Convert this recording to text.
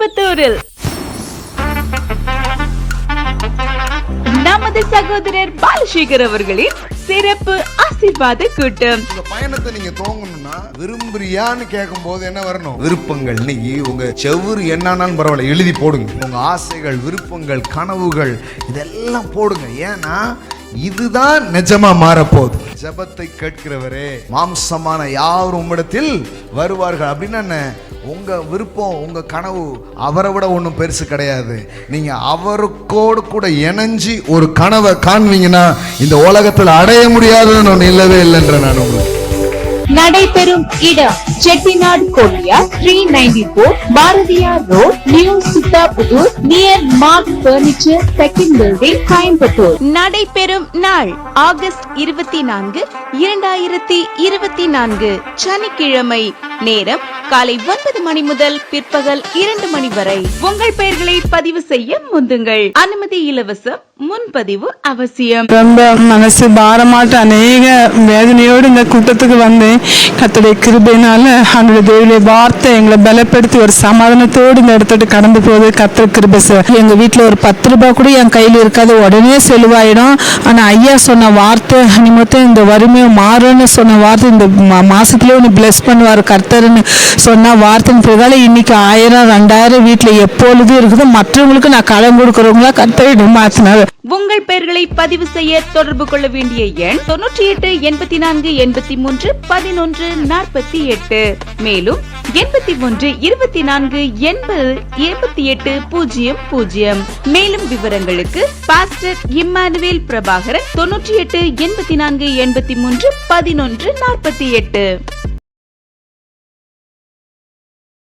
கோயம்புத்தூரில் நமது சகோதரர் பாலசேகர் அவர்களின் சிறப்பு ஆசீர்வாத கூட்டம். உங்க பயணத்தை நீங்க துவங்கணும்னா விரும்புறியான்னு கேட்கும் போது என்ன வரணும்? விருப்பங்கள் இன்னைக்கு உங்க செவ்வறு என்னன்னாலும் பரவாயில்ல எழுதி போடுங்க. உங்க ஆசைகள் விருப்பங்கள் கனவுகள் இதெல்லாம் போடுங்க. ஏன்னா இதுதான் நிஜமா மாறப்போகுது. ஜெபத்தை கேட்கிறவரே மாம்சமான யாரும் உம்மிடத்தில் வருவார்கள்? அப்படின்னா என்ன உங்க விருப்பம் உங்க கனவு அவரை விட ஒன்றும் பெருசு கிடையாது. நீங்க அவருக்கோடு கூட இணைஞ்சு ஒரு கனவை காண்பீங்கன்னா இந்த உலகத்தில் அடைய முடியாதுன்னு ஒன்று இல்லவே இல்லைன்ற நான் உங்களுக்கு. நடைபெறும் இடம் Chettinad Goliath three ninety four Bharathiyar road new Sidhapudur near Mark furniture second building Coimbatore நடைபெறும் நாள் ஆகஸ்ட் இருபத்தி நான்கு இரண்டாயிரத்தி இருபத்தி நான்கு சனிக்கிழமை நேரம் காலை ஒன்பது மணி முதல் பிற்பகல் இரண்டு மணி வரை. உங்கள் பெயர்களை பதிவு செய்ய முந்துங்கள். அனுமதி இலவசம் முன்பதிவு அவசியம். ரொம்ப மனசு பாரமாட்டு அநேக வேதனையோடு இந்த கூட்டத்துக்கு வந்தேன். கத்துடைய கிருபையினால அவனுடைய தேவனுடைய வார்த்தை எங்களை பலப்படுத்தி ஒரு சமாதானத்தோடு இந்த இடத்துட்டு கடந்து போகுது. கத்திர கிருபை சார். எங்க வீட்டில் ஒரு பத்து ரூபாய் கூட என் கையில் இருக்காது. உடனே செலவாயிடும். ஆனால் ஐயா சொன்ன வார்த்தை நிமித்தம் இந்த வறுமையை மாறும்னு சொன்ன வார்த்தை இந்த மா- ஒன்று பிளஸ் பண்ணுவார் கர்த்தர்னு சொன்ன வார்த்தையின் பிரகாரம் இன்னைக்கு ஆயிரம் ரெண்டாயிரம் வீட்டில் எப்பொழுதும் இருக்குது. மற்றவங்களுக்கு நான் கடன் கொடுக்குறவங்களா கர்த்தரை மாத்தினாரு உங்கள் பெயர்களை பதிவு செய்ய தொடர்பு கொள்ள வேண்டிய எண் தொன்னூற்றி எட்டு எண்பத்தி நான்கு எண்பத்தி மூன்று பதினொன்று நாற்பத்தி எட்டு மேலும் எண்பத்தி ஒன்று இருபத்தி நான்கு எண்பது இருபத்தி எட்டு பூஜ்ஜியம் பூஜ்ஜியம். மேலும் விவரங்களுக்கு பாஸ்டர் இம்மானுவேல் பிரபாகரன் தொன்னூற்றி எட்டு எண்பத்தி நான்கு எண்பத்தி மூன்று பதினொன்று நாற்பத்தி எட்டு